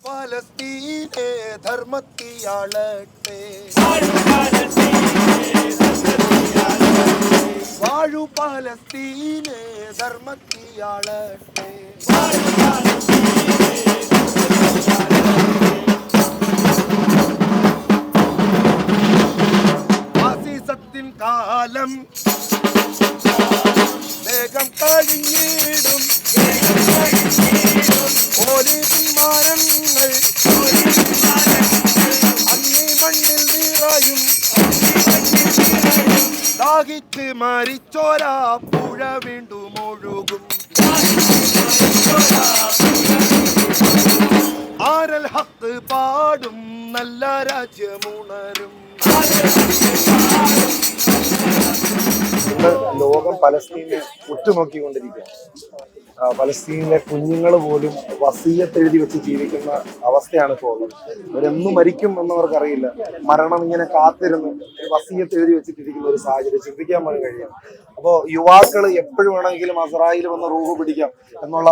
പാലസ്തീനെ ധർമ്മത്തിയാളട്ടെ വാഴു പാലസ്തീനെ ധർമ്മത്തിയാളട്ടെ ഫാസിസത്തിൻ കാലം വേഗം കഴിഞ്ഞിടും വിമാനങ്ങൾ അന്നീ മണ്ണിൽ നിറയും. ദാഹിച്ച് മരിച്ചോരാ പുഴ വീണ്ടും ഒഴുകും. ആരൽ ഹത്ത് പാടും നല്ല രാജ്യമുണരും ഇന്ന് ലോകം പലസ്തീനെ ഉറ്റുനോക്കിക്കൊണ്ടിരിക്കുകയാണ്. പലസ്തീനിലെ കുഞ്ഞുങ്ങൾ പോലും വസീയത്തെഴുതി വെച്ച് ജീവിക്കുന്ന അവസ്ഥയാണ് ഇപ്പോൾ അവരെന്നും മരിക്കും എന്നവർക്കറിയില്ല. മരണം ഇങ്ങനെ കാത്തിരുന്ന് വസീയത്തെഴുതി വെച്ചിട്ടിരിക്കുന്ന ഒരു സാഹചര്യം ചിന്തിക്കാൻ പോലും കഴിയും അപ്പോൾ യുവാക്കൾ എപ്പോഴും വേണമെങ്കിലും അസറായിൽ വന്ന് റൂഹ് പിടിക്കാം എന്നുള്ള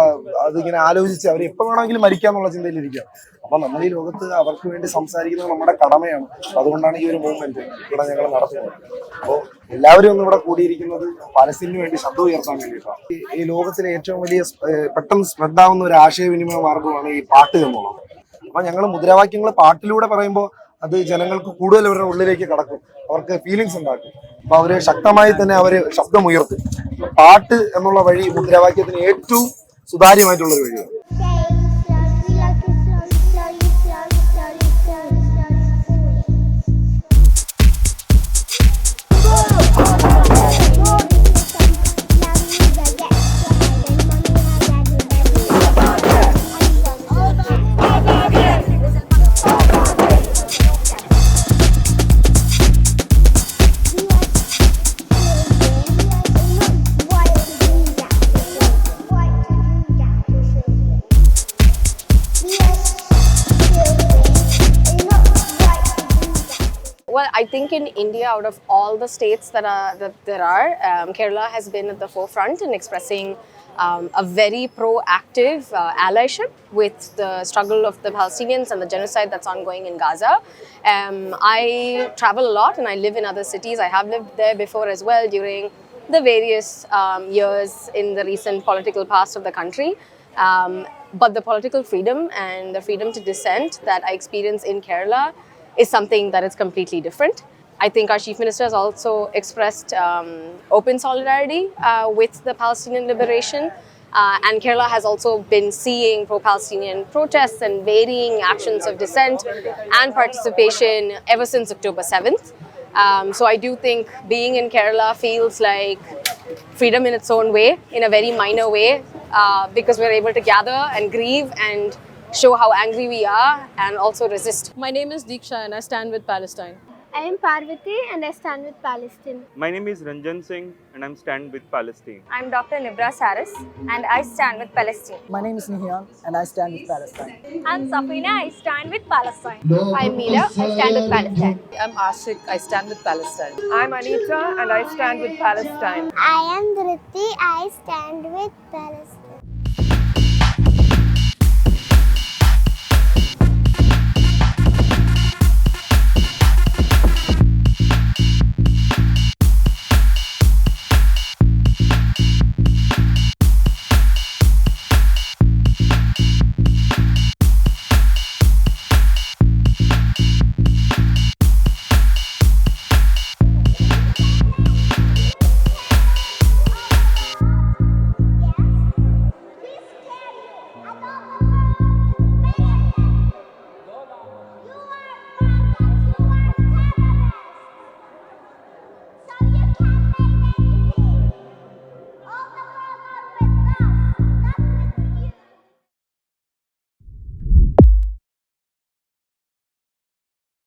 അതിങ്ങനെ ആലോചിച്ച് അവർ എപ്പോൾ വേണമെങ്കിലും മരിക്കാം എന്നുള്ള ചിന്തയിലിരിക്കാം അപ്പൊ നമ്മൾ ഈ ലോകത്ത് അവർക്ക് വേണ്ടി സംസാരിക്കുന്നത് നമ്മുടെ കടമയാണ്. അതുകൊണ്ടാണ് ഈ ഒരു മൂവ്മെന്റ് ഇവിടെ ഞങ്ങൾ നടത്തുന്നത്. അപ്പോൾ എല്ലാവരും ഒന്നും ഇവിടെ കൂടിയിരിക്കുന്നത് പലസ്തീനു വേണ്ടി ശബ്ദം ഉയർത്താൻ വേണ്ടിയിട്ടാണ്. ഈ- ലോകത്തിലെ ഏറ്റവും വലിയ പെട്ടെന്ന് സ്പ്രെഡ് ആവുന്ന ഒരു ആശയവിനിമയ മാർഗമാണ് ഈ പാട്ട് എന്നുള്ളത്. അപ്പൊ ഞങ്ങൾ മുദ്രാവാക്യങ്ങൾ പാട്ടിലൂടെ പറയുമ്പോൾ അത് ജനങ്ങൾക്ക് കൂടുതൽ അവരുടെ ഉള്ളിലേക്ക് കടക്കും. അവർക്ക് ഫീലിങ്സ് ഉണ്ടാക്കും. അപ്പൊ അവർ ശക്തമായി തന്നെ അവർ ശബ്ദമുയർത്തും. പാട്ട് എന്നുള്ള വഴി മുദ്രാവാക്യത്തിന് ഏറ്റവും സുതാര്യമായിട്ടുള്ള ഒരു വഴിയാണ്. Well, I think in India, out of all the states that are that there are, um, Kerala has been at the forefront in expressing um, a very proactive uh, allyship with the struggle of the Palestinians and the genocide that's ongoing in Gaza. Um, I travel a lot and I live in other cities. I have lived there before as well during the various um, years in the recent political past of the country. Um, but the political freedom and the freedom to dissent that I experience in Kerala is something that is completely different. I think our chief minister has also expressed um, open solidarity uh, with the Palestinian liberation. Uh, and Kerala has also been seeing pro Palestinian protests and varying actions of dissent and participation ever since October 7th. Um, so I do think being in Kerala feels like freedom in its own way, in a very minor way, uh, because we're able to gather and grieve and show how angry we are and also resist. My name is Deeksha and I stand with Palestine. I am Parvati and I stand with Palestine. My name is Ranjan Singh and I'm stand with Palestine. I'm Dr. Nibra Saris and I stand with Palestine. My name is Nihan and I stand with Palestine. I'm Safina, I stand with Palestine. I'm Mila, I stand with Palestine. I'm Ashik, I stand with Palestine. I'm Anita and I stand with Palestine. I am Dhriti, I stand with Palestine.